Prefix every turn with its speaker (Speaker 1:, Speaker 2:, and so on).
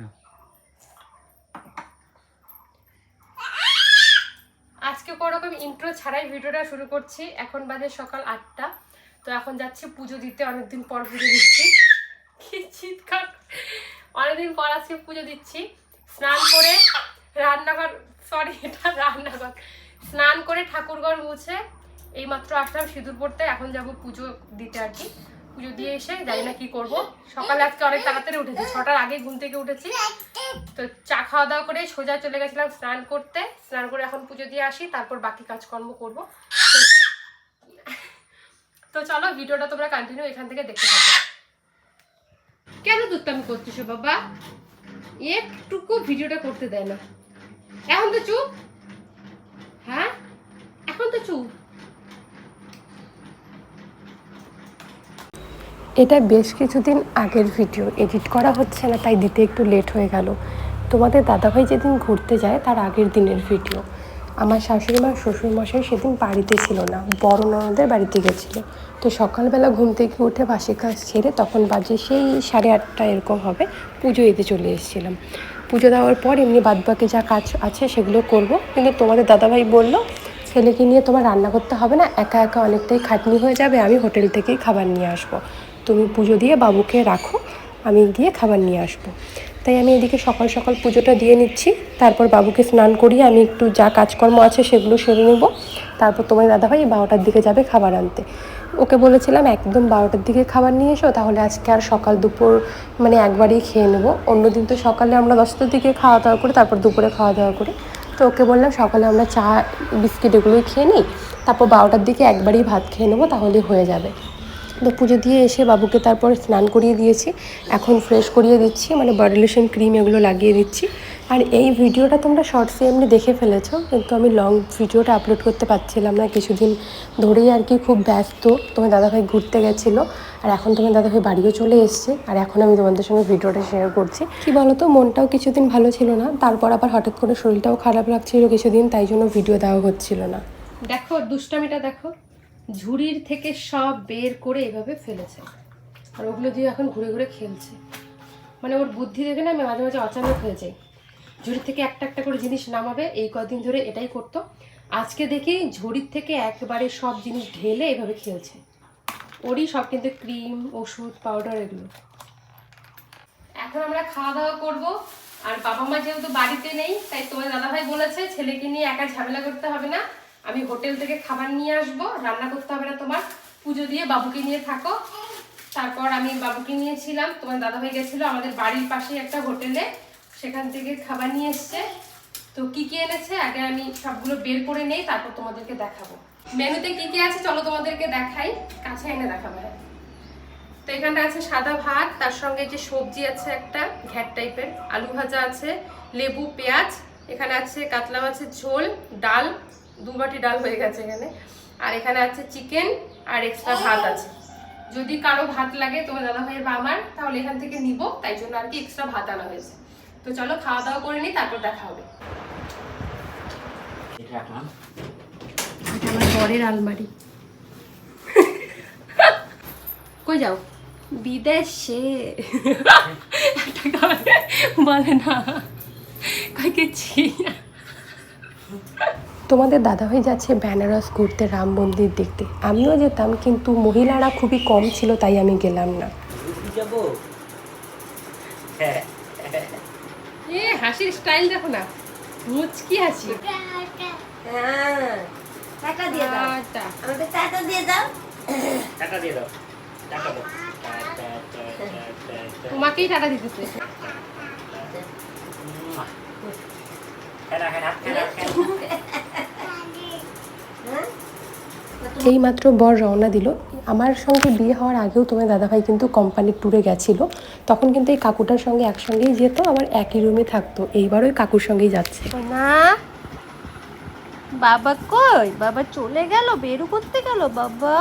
Speaker 1: না।
Speaker 2: আজকে কোনোরকম ইন্ট্রো ছাড়াই ভিডিওটা শুরু করছি। এখন বাজে সকাল আটটা। তো এখন যাচ্ছি পুজো দিতে, অনেকদিন পর পুজো দিচ্ছি। চিৎকার। অনেকদিন পর আজকে পুজো দিচ্ছি। স্নান করে রান্নাঘর সরি এটা রান্নাঘর। স্নান করে ঠাকুরঘর মুছে এইমাত্র আসলাম সিঁদুর পড়তে। এখন যাব পুজো দিতে আর কি। পুজো দিয়ে এসে জানি না কি করব। সকালে আজকে অনেক তাড়াতাড়ি উঠেছি, ছটার আগে ঘুম থেকে উঠেছি। তো চা খাওয়া দাওয়া করে সোজা চলে গেছিলাম স্নান করতে। স্নান করে এখন পুজো দিয়ে আসি, তারপর বাকি কাজকর্ম করব। তো চলো, ভিডিওটা তোমরা কন্টিনিউ এখান থেকে দেখতে থাকো। কেন দুধটামি করছিস বাবা? একটুকু ভিডিওটা করতে দেয় না। এখন তো চুপ? হ্যাঁ? এখন তো চুপ?
Speaker 3: এটা বেশ কিছুদিন আগের ভিডিও। এডিট করা হচ্ছে না, তাই দিতে একটু লেট হয়ে গেল। তোমাদের দাদাভাই যেদিন ঘুরতে যায়, তার আগের দিনের ভিডিও। আমার শাশুড়ি মা শ্বশুরমশাই সেদিন বাড়িতে ছিল না, বড় ননদের বাড়িতে গেছিল। তো সকালবেলা ঘুম থেকে উঠে বাসি কাজ ছেড়ে তখন বাজে সেই সাড়ে আটটা এরকম হবে, পুজো এতে চলে এসেছিলাম। পুজো দেওয়ার পর এমনি বাদবাকি যা কাজ আছে সেগুলো করব। কিন্তু তোমাদের দাদাভাই বলল, ছেলেকে নিয়ে তোমার রান্না করতে হবে না, একা একা অনেকটাই খাটনি হয়ে যাবে, আমি হোটেল থেকেই খাবার নিয়ে আসব। তুমি পুজো দিয়ে বাবুকে রাখো, আমি গিয়ে খাবার নিয়ে আসব। তাই আমি এদিকে সকাল সকাল পুজোটা দিয়ে নিচ্ছি। তারপর বাবুকে স্নান করিয়ে আমি একটু যা কাজকর্ম আছে সেগুলো সেরে নেব। তারপর তোমার দাদাভাই বারোটার দিকে যাবে খাবার আনতে। ওকে বলেছিলাম, একদম বারোটার দিকে খাবার নিয়ে এসো, তাহলে আজকে আর সকাল দুপুর মানে একবারই খেয়ে নেব। অন্যদিন তো সকালে আমরা দশটার দিকে খাওয়া দাওয়া করি, তারপর দুপুরে খাওয়া দাওয়া করি। তো ওকে বললাম, সকালে আমরা চা, বিস্কিট এগুলোই খেয়ে নিই, তারপর বারোটার দিকে একবারই ভাত খেয়ে নেব তাহলে হয়ে যাবে। তো পুজো দিয়ে এসে বাবুকে তারপর স্নান করিয়ে দিয়েছি। এখন ফ্রেশ করিয়ে দিচ্ছি মানে বডি লোশন ক্রিম এগুলো লাগিয়ে দিচ্ছি। আর এই ভিডিওটা তোমরা শর্টসে এমনি দেখে ফেলেছো, কিন্তু আমি লং ভিডিওটা আপলোড করতে পারছিলাম না। কিছুদিন ধরেই আর কি খুব ব্যস্ত, তোমার দাদাভাই ঘুরতে গেছিল, আর এখন তোমার দাদাভাই বাড়িও চলে এসছে, আর এখন আমি তোমাদের সঙ্গে ভিডিওটা শেয়ার করছি। কি বলো তো মনটাও কিছুদিন ভালো ছিল না, তারপর আবার হঠাৎ করে শরীরটাও খারাপ লাগছিল কিছুদিন, তাই জন্য ভিডিও দেওয়া হচ্ছিল না।
Speaker 2: দেখো, দুষ্টামিটা দেখো। ঝুড়ির থেকে সব বের করে এভাবে ফেলেছে। আর ওগুলো দিয়ে এখন ঘুরে ঘুরে খেলছে। মানে ওর বুদ্ধি দেখে না আমি মাঝে মাঝে অচানক হয়ে যাই। ঝুড়ির থেকে একটা একটা করে জিনিস নামাবে, এই কদিন ধরে এটাই করতো। আজকে দেখি ঝুড়ির থেকে একবারে সব জিনিস ঢেলে এভাবে খেলছে। ওরই সব কিন্তু ক্রিম, ওষুধ, পাউডার এগুলো। এখন আমরা খাওয়া দাওয়া করব। আর বাবা মা যেহেতু বাড়িতে নেই, তাই তোমার দাদাভাই বলেছে, ছেলেকে নিয়ে একা ঝামেলা করতে হবে না। আমি হোটেল থেকে খাবার নিয়ে আসব, রান্না করতে হবে না তোমার, পুজো দিয়ে বাবুকে নিয়ে থাকো। তারপর আমি বাবুকে নিয়েছিলাম, তোমার দাদাভাই গেছিল আমাদের বাড়ির পাশে একটা হোটেলে, সেখান থেকে খাবার নিয়ে এসছে। তো কি কি এনেছে? আগে আমি সবগুলো বের করে নেই, তারপর তোমাদেরকে দেখাবো। মেনুতে কি কি আছে চলো তোমাদেরকে দেখাই। কাছে এনে দেখাবো হ্যাঁ। তো এখানটা আছে সাদা ভাত, তার সঙ্গে যে সবজি আছে একটা, ঘ্যাট টাইপের, আলু ভাজা আছে, লেবু, পেঁয়াজ। এখানে আছে কাতলা মাছের ঝোল, ডাল দু বাটি ডাল হয়ে গেছে এখানে। আর এখানে আছে চিকেন আর এক্সট্রা ভাত আছে। যদি কারও ভাত লাগে তোমার দাদা ভাইয়ের বা আমার তাহলে এখান থেকে নিব। তাই জন্য আর কি এক্সট্রা ভাত আনা হয়েছে। তো চলো খাওয়া দাওয়া করে নিই তারপর দেখা হবে।
Speaker 1: এটা
Speaker 2: আমার বরের আলমারি। কই যাও? বিদেশে। একটা বলে না। কই গেছি?
Speaker 3: তোমাদের দাদাভাই যাচ্ছে বেনারস ঘুরতে রাম মন্দির দেখতে। আমিও যেতাম কিন্তু মহিলারা খুবই কম ছিল তাই আমি গেলাম না।
Speaker 1: হ্যাঁ
Speaker 2: এ হাসির স্টাইল দেখো না। মুচকি হাসি।
Speaker 4: হ্যাঁ টাকা দিয়ে দাও। আমাকে টাকা দিয়ে দাও।
Speaker 1: টাকা দিয়ে দাও। টাকা দাও। টা, টা, টা, টা, টা, টা।
Speaker 2: তোমাকেই টাটা দিতেছে।
Speaker 1: খেলা, খেলা, খেলা, খেলা।
Speaker 4: মাত্র
Speaker 3: এইমাত্র বর রওনা দিল। আমার সঙ্গে বিয়ে হওয়ার আগেও তোমার দাদাভাই কিন্তু কোম্পানির ট্যুরে গেছিল। তখন কিন্তু এই কাকুটার সঙ্গে একসঙ্গেই যেত আবার একই রুমে থাকতো। এইবার ওই কাকুর সঙ্গেই যাচ্ছে।
Speaker 4: না বাবা কই? বাবা চলে গেল? বেরু করতে গেল বাবা?